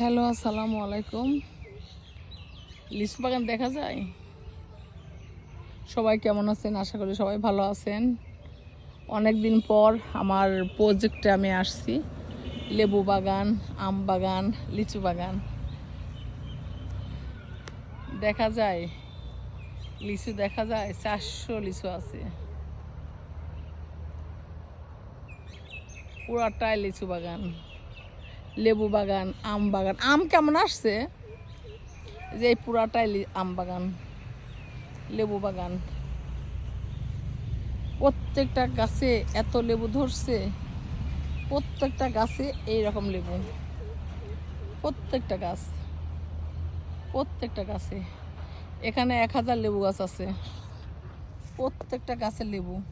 Hello, আসসালামু আলাইকুম। লিচু বাগান দেখা যায়? সবাই কেমন আছেন? আশা করি সবাই ভালো আছেন। অনেক দিন পর আমার প্রজেক্টে আমি আসছি। লেবু বাগান, আম বাগান, লিচু বাগান। দেখা যায়? লিচু দেখা যায়? চারশো লিচু আছে। পুরাটাই লিচু বাগান। লেবু বাগান, আম বাগান। আম কেমন আসছে? যে এই পুরাটাই আম বাগান, লেবু বাগান। প্রত্যেকটা গাছে এত লেবু ধরছে, প্রত্যেকটা গাছে এই রকম লেবু। প্রত্যেকটা গাছ, প্রত্যেকটা গাছে। এখানে এক হাজার লেবু গাছ আছে। প্রত্যেকটা গাছের লেবু।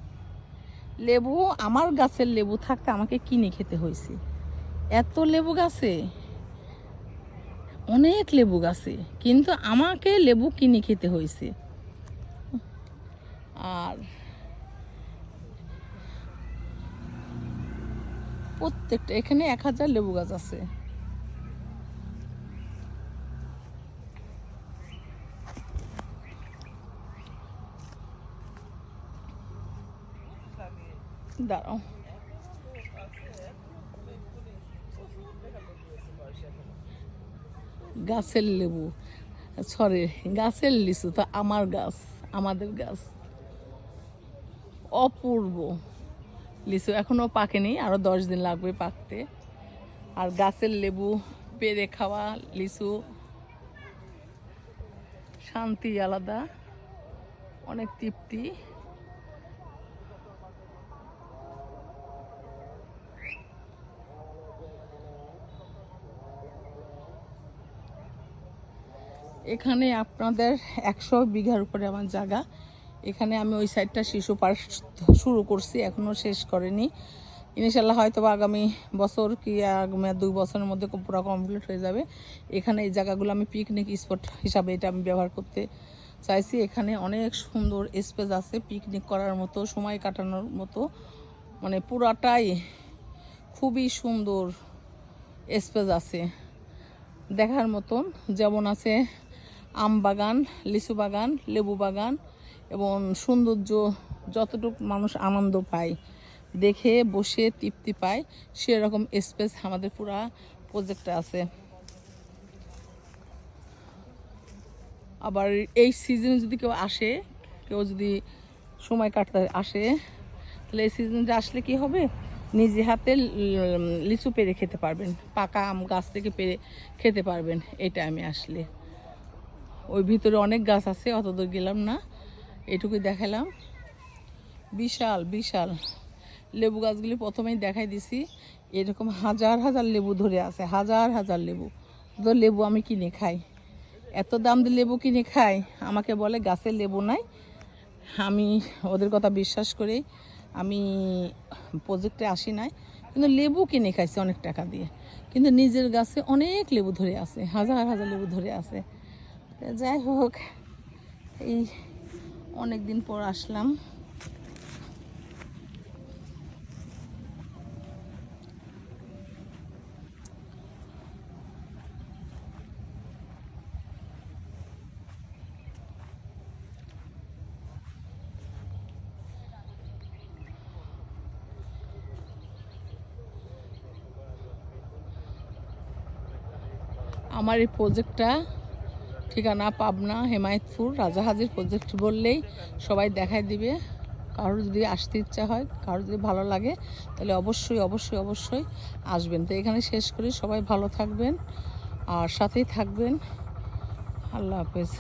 লেবু, আমার গাছের লেবু থাকতে আমাকে কিনে খেতে হয়েছে। এত লেবু গাছে? অনেক লেবু গাছে, কিন্তু আমাকে লেবু কিনে খেতে হয়েছে। আর প্রত্যেকটা, এখানে এক হাজার লেবু গাছ আছে। দাঁড়াও। গাছের লেবু, সরি, গাছের লিচু, তো আমার গাছ, আমাদের গাছ। অপূর্ব লিচু এখনও পাকেনি আরও দশ দিন লাগবে পাকতে। আর গাছের লেবু, পেরে খাওয়া লিচু, শান্তি আলাদা, অনেক তৃপ্তি। এখানে আপনাদের একশো বিঘার উপরে আমার জায়গা। এখানে আমি ওই সাইডটা শিশু পার্ক শুরু করছি এখনও শেষ করেনি। ইনশাল্লাহ হয়তো বা আগামী বছর কি, আগামী দুই বছরের মধ্যে পুরো কমপ্লিট হয়ে যাবে। এখানে এই জায়গাগুলো আমি পিকনিক স্পট হিসাবে এটা আমি ব্যবহার করতে চাইছি। এখানে অনেক সুন্দর স্পেস আছে পিকনিক করার মতো, সময় কাটানোর মতো। মানে পুরাটাই খুবই সুন্দর স্পেস আছে। দেখার মতন যেমন আছে আম বাগান, লিচু বাগান, লেবু বাগান এবং সৌন্দর্য যতটুকু মানুষ আনন্দ পায়, দেখে, বসে তৃপ্তি পায়, সেরকম স্পেস আমাদের পুরা প্রজেক্টে আছে। আবার এই সিজনে যদি কেউ আসে, কেউ যদি সময় কাটতে আসে, তাহলে এই সিজনটা আসলে কি হবে? নিজে হাতে লিচু পেরে খেতে পারবেন, পাকা আম গাছ থেকে পেরে খেতে পারবেন এই টাইমে আসলে। ওই ভিতরে অনেক গাছ আছে অত দূর গেলাম না। এটুকুই দেখালাম। বিশাল বিশাল। লেবু গাছগুলি প্রথমেই দেখাই দিছি। এরকম হাজার হাজার লেবু ধরে আছে, হাজার হাজার লেবু। তো লেবু আমি কিনে খাই। এত দাম দিয়ে লেবু কিনে খাই, আমাকে বলে গাছের লেবু নাই। আমি ওদের কথা বিশ্বাস করে। আমি প্রজেক্টে আসি নাই। কিন্তু লেবু কিনে খাইছে অনেক টাকা দিয়ে। কিন্তু নিজের গাছে অনেক লেবু ধরে আছে, হাজার হাজার লেবু ধরে আছে। যাই হোক এই অনেক দিন পর আসলাম। আমার এই প্রজেক্টটা ঠিকানা পাবনা, হেমায়তপুর, রাজাহাজির প্রজেক্ট বললেই সবাই দেখাই দিবে। কারোর যদি আসতে ইচ্ছা হয়, কারোর যদি ভালো লাগে, তাহলে অবশ্যই অবশ্যই অবশ্যই আসবেন। তো এখানে শেষ করে। সবাই ভালো থাকবেন আর সাথেই থাকবেন। আল্লাহ হাফেজ।